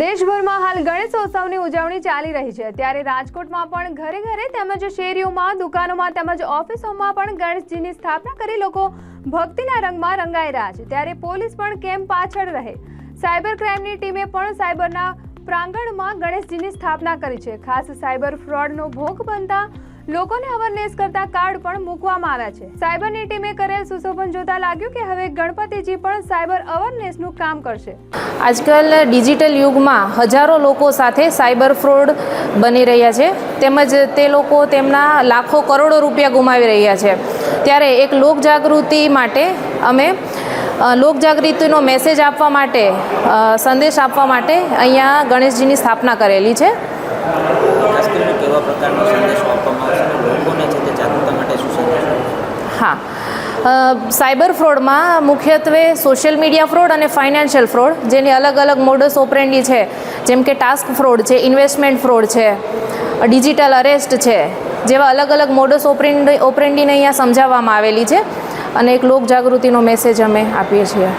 દેશભરમાં હાલ ગણેશોત્સવની ઉજવણી ચાલી રહી છે. ત્યારે રાજકોટમાં પણ ઘરે ઘરે તેમજ શેરીઓમાં, દુકાનોમાં તેમજ ઓફિસોમાં પણ ગણેશજીની સ્થાપના કરી લોકો ભક્તિના રંગમાં રંગાઈ રહ્યા છે. ત્યારે પોલીસ પણ કેમ પાછળ રહે. સાયબર ક્રાઇમની ટીમે પણ સાયબરના પ્રાંગણમાં ગણેશજીની સ્થાપના કરી છે. ખાસ સાયબર ફ્રોડનો ભોગ બનતા લોકોને અવેરનેસ કરતા કાર્ડ પણ મૂકવામાં આવ્યા છે. સાયબરની ટીમે કરેલ સુશોભન જોતા લાગ્યું કે હવે ગણપતિજી પણ સાયબર અવેરનેસનું કામ કરશે. આજકાલ ડિજિટલ યુગમાં હજારો લોકો સાથે સાયબર ફ્રોડ બની રહ્યા છે. તેમજ તે લોકો તેમના લાખો કરોડો રૂપિયા ગુમાવી રહ્યા છે. ત્યારે એક લોકજાગૃતિ માટે અમે લોકજાગૃતિનો મેસેજ આપવા માટે સંદેશ આપવા માટે અહીંયા ગણેશજીની સ્થાપના કરેલી છે ખાસ કરીને કેવા પ્રકારનો સંદેશો આપવામાં આવશે અને લોકોને છે તે જાગૃતતા માટે શું સંદેશો હા. સાયબર ફ્રોડમાં મુખ્યત્વે સોશિયલ મીડિયા ફ્રોડ અને ફાઇનાન્શિયલ ફ્રોડ, જેની અલગ અલગ મોડસ ઓપરેન્ડી છે. જેમ કે ટાસ્ક ફ્રોડ છે, ઇન્વેસ્ટમેન્ટ ફ્રોડ છે, ડિજિટલ અરેસ્ટ છે, જેવા અલગ અલગ મોડસ ઓપરેન્ડી ઓપરેન્ડીને અહીંયા સમજાવવામાં આવેલી છે. અને એક લોક જાગૃતિનો મેસેજ અમે આપીએ છીએ.